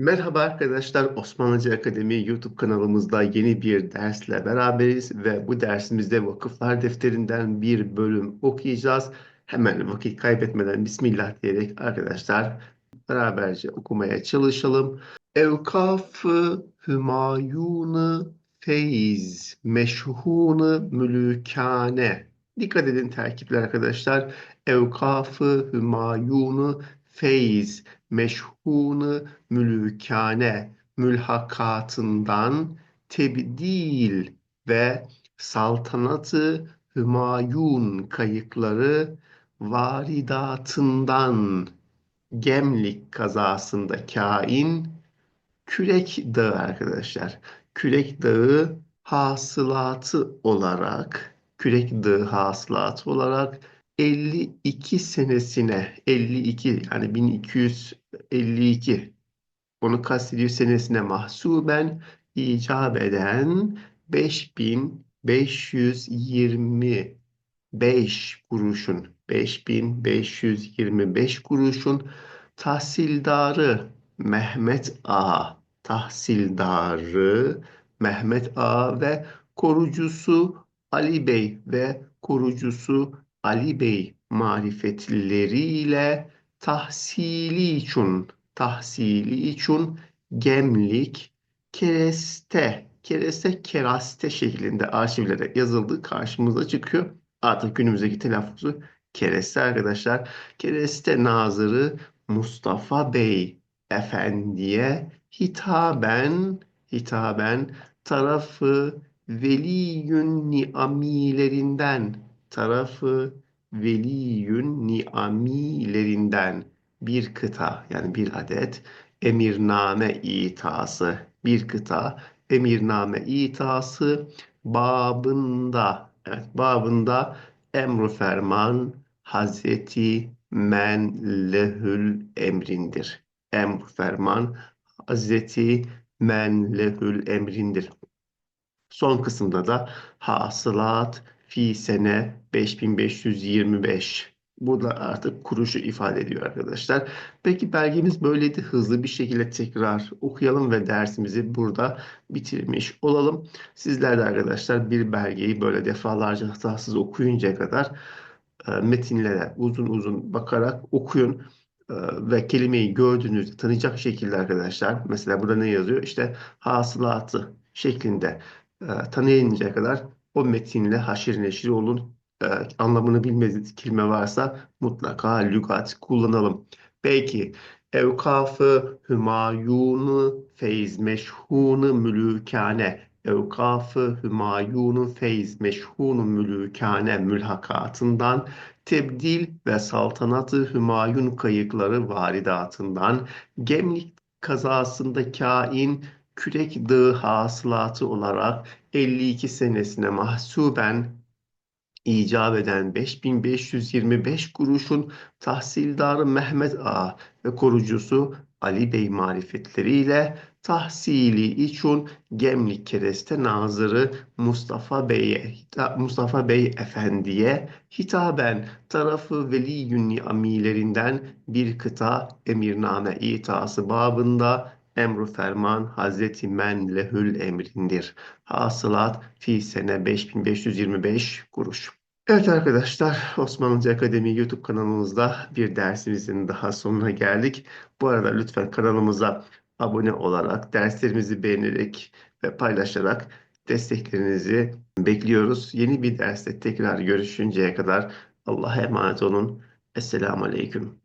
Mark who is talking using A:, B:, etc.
A: Merhaba arkadaşlar, Osmanlıca Akademi YouTube kanalımızda yeni bir dersle beraberiz ve bu dersimizde Vakıflar Defterinden bir bölüm okuyacağız. Hemen vakit kaybetmeden Bismillah diyerek arkadaşlar beraberce okumaya çalışalım. Evkaf-ı Hümayun-ı Feyz Meşhun-ı Mülükane Dikkat edin terkipler arkadaşlar. Evkaf-ı Hümayun-ı Feyz Meşhun-ı Mülükane mülhakatından tebdil ve saltanatı Hümayun kayıkları varidatından Gemlik kazasında kain Kürek Dağı arkadaşlar. Kürek Dağı hasılatı olarak Kürek Dağı hasılatı olarak 52 senesine 52 yani 1252 onu kastediyor senesine mahsuben icap eden 5525 kuruşun 5525 kuruşun tahsildarı Mehmet Ağa tahsildarı Mehmet Ağa ve korucusu Ali Bey ve korucusu Ali Bey marifetleriyle tahsili için tahsili için gemlik kereste kereste keraste şeklinde arşivlere yazıldığı karşımıza çıkıyor. Artık günümüzdeki telaffuzu kereste arkadaşlar. Kereste Nazırı Mustafa Bey Efendi'ye hitaben hitaben tarafı veliyün niamilerinden tarafı veliyün niamilerinden bir kıta yani bir adet emirname itası bir kıta emirname itası babında evet babında emru ferman Hazreti men lehül emrindir. Emru ferman Hazreti men lehül emrindir. Son kısımda da hasılat fi sene 5525. Bu artık kuruşu ifade ediyor arkadaşlar. Peki belgemiz böyleydi. Hızlı bir şekilde tekrar okuyalım ve dersimizi burada bitirmiş olalım. Sizler de arkadaşlar bir belgeyi böyle defalarca hatasız okuyuncaya kadar e, metinlere uzun uzun bakarak okuyun e, ve kelimeyi gördüğünüzde tanıyacak şekilde arkadaşlar. Mesela burada ne yazıyor? İşte hasılatı şeklinde e, tanıyıncaya kadar o metinle haşir neşir olun. E, anlamını bilmediğiniz kelime varsa mutlaka lügat kullanalım. Peki evkafı hümayunu feyz meşhunu mülükane evkafı hümayunu feyz meşhunu mülükane mülhakatından tebdil ve saltanatı hümayun kayıkları varidatından Gemlik kazasında kain Kürek Dağı hasılatı olarak 52 senesine mahsuben icap eden 5525 kuruşun tahsildarı Mehmet Ağa ve korucusu Ali Bey marifetleriyle tahsili için Gemlik Kereste Nazırı Mustafa Bey'e Mustafa Bey Efendi'ye hitaben tarafı veli amirlerinden bir kıta emirname itası babında emru ferman Hazreti men lehül emrindir. Hasılat fi sene 5525 kuruş. Evet arkadaşlar Osmanlıca Akademi YouTube kanalımızda bir dersimizin daha sonuna geldik. Bu arada lütfen kanalımıza abone olarak, derslerimizi beğenerek ve paylaşarak desteklerinizi bekliyoruz. Yeni bir derste tekrar görüşünceye kadar Allah'a emanet olun. Esselamu Aleyküm.